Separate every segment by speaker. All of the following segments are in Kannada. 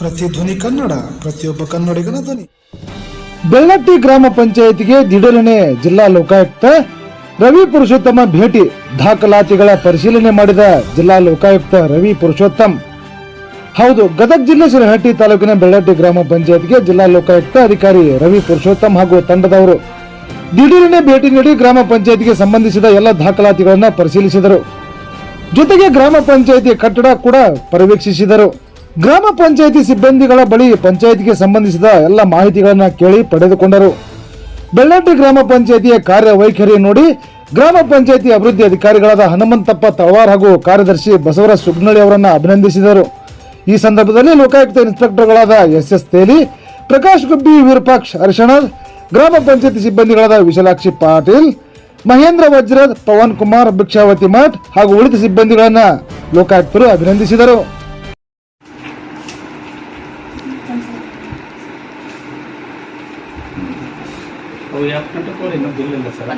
Speaker 1: ಪ್ರತಿಧ್ವನಿ ಕನ್ನಡ, ಪ್ರತಿಯೊಬ್ಬ ಕನ್ನಡಿಗನ ಧ್ವನಿ.
Speaker 2: ಬೆಳ್ಳಟ್ಟಿ ಗ್ರಾಮ ಪಂಚಾಯಿತಿಗೆ ದಿಢೀರನೆ ಜಿಲ್ಲಾ ಲೋಕಾಯುಕ್ತ ರವಿ ಪುರುಷೋತ್ತಮ ಭೇಟಿ ದಾಖಲಾತಿಗಳ ಪರಿಶೀಲನೆ ಮಾಡಿದ ಜಿಲ್ಲಾ ಲೋಕಾಯುಕ್ತ ರವಿ ಪುರುಷೋತ್ತಮ್. ಹೌದು, ಗದಗ ಜಿಲ್ಲೆ ಶಿರಹಟ್ಟಿ ತಾಲೂಕಿನ ಬೆಳ್ಳಟ್ಟಿ ಗ್ರಾಮ ಪಂಚಾಯತ್ಗೆ ಜಿಲ್ಲಾ ಲೋಕಾಯುಕ್ತ ಅಧಿಕಾರಿ ರವಿ ಪುರುಷೋತ್ತಮ್ ಹಾಗೂ ತಂಡದವರು ದಿಢೀರನೆ ಭೇಟಿ ನೀಡಿ ಗ್ರಾಮ ಪಂಚಾಯತ್ಗೆ ಸಂಬಂಧಿಸಿದ ಎಲ್ಲ ದಾಖಲಾತಿಗಳನ್ನು ಪರಿಶೀಲಿಸಿದರು. ಜೊತೆಗೆ ಗ್ರಾಮ ಪಂಚಾಯತಿ ಕಟ್ಟಡ ಕೂಡ ಪರ್ಯವೇಕ್ಷಿಸಿದರು. ಗ್ರಾಮ ಪಂಚಾಯಿತಿ ಸಿಬ್ಬಂದಿಗಳ ಬಳಿ ಪಂಚಾಯಿತಿಗೆ ಸಂಬಂಧಿಸಿದ ಎಲ್ಲ ಮಾಹಿತಿಗಳನ್ನ ಕೇಳಿ ಪಡೆದುಕೊಂಡರು. ಬೆಳ್ಳಟ್ಟಿ ಗ್ರಾಮ ಪಂಚಾಯತಿಯ ಕಾರ್ಯವೈಖರಿ ನೋಡಿ ಗ್ರಾಮ ಪಂಚಾಯಿತಿ ಅಭಿವೃದ್ಧಿ ಅಧಿಕಾರಿಗಳಾದ ಹನುಮಂತಪ್ಪ ತಳವಾರ್ ಹಾಗೂ ಕಾರ್ಯದರ್ಶಿ ಬಸವರಾಜ್ ಸುಗ್ನಳ್ಳಿ ಅವರನ್ನು ಅಭಿನಂದಿಸಿದರು. ಈ ಸಂದರ್ಭದಲ್ಲಿ ಲೋಕಾಯುಕ್ತ ಇನ್ಸ್ಪೆಕ್ಟರ್ಗಳಾದ ಎಸ್ ಎಸ್ ತೇಲಿ, ಪ್ರಕಾಶ್ ಗುಬ್ಬಿ, ವಿರೂಪಾಕ್ಷ್ ಹರ್ಷಣರ್ ಗ್ರಾಮ ಪಂಚಾಯಿತಿ ಸಿಬ್ಬಂದಿಗಳಾದ ವಿಶಾಲಾಕ್ಷಿ ಪಾಟೀಲ್, ಮಹೇಂದ್ರ ವಜ್ರದ್, ಪವನ್ ಕುಮಾರ್, ಭಿಕ್ಷಾವತಿ ಮಠ್ ಹಾಗೂ ಉಳಿದ ಸಿಬ್ಬಂದಿಗಳನ್ನ ಲೋಕಾಯುಕ್ತರು ಅಭಿನಂದಿಸಿದರು.
Speaker 3: ಅವು ಯಾಕೆ ಬಿಲ್ ಇಲ್ಲ ಸರ್.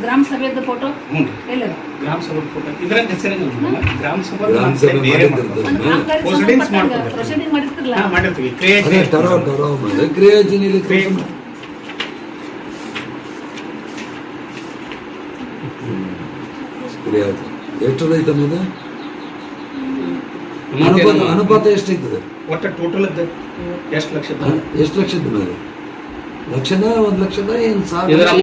Speaker 4: ಗ್ರಾಮ ಸಭೆದ ಫೋಟೋ ಇಲ್ಲ
Speaker 3: ಗ್ರಾಮ ಸಭಾ ಫೋಟೋ ಇದ್ರಾಗ ಹೆಸರೇನಿಲ್ಲ ಗ್ರಾಮ ಸಭೆ ಮಾಡಿರ್ತೀವಿ.
Speaker 5: ಕ್ರಿಯಾಜಿನ್ ಎಷ್ಟು ಐತಮ್ಮ ಇದು ಅನುಪಾತ ಅನುಪಾತ ಎಷ್ಟೈತದೆ
Speaker 3: ಒಟ್ಟ ಟೋಟಲ್ ಎಷ್ಟು ಲಕ್ಷದ
Speaker 5: ಎಷ್ಟು ಲಕ್ಷದ ಮೇಲೆ? ಲಕ್ಷದ ಒಂದ್ ಲಕ್ಷದ ಏನ್ ಸಾವಿರ?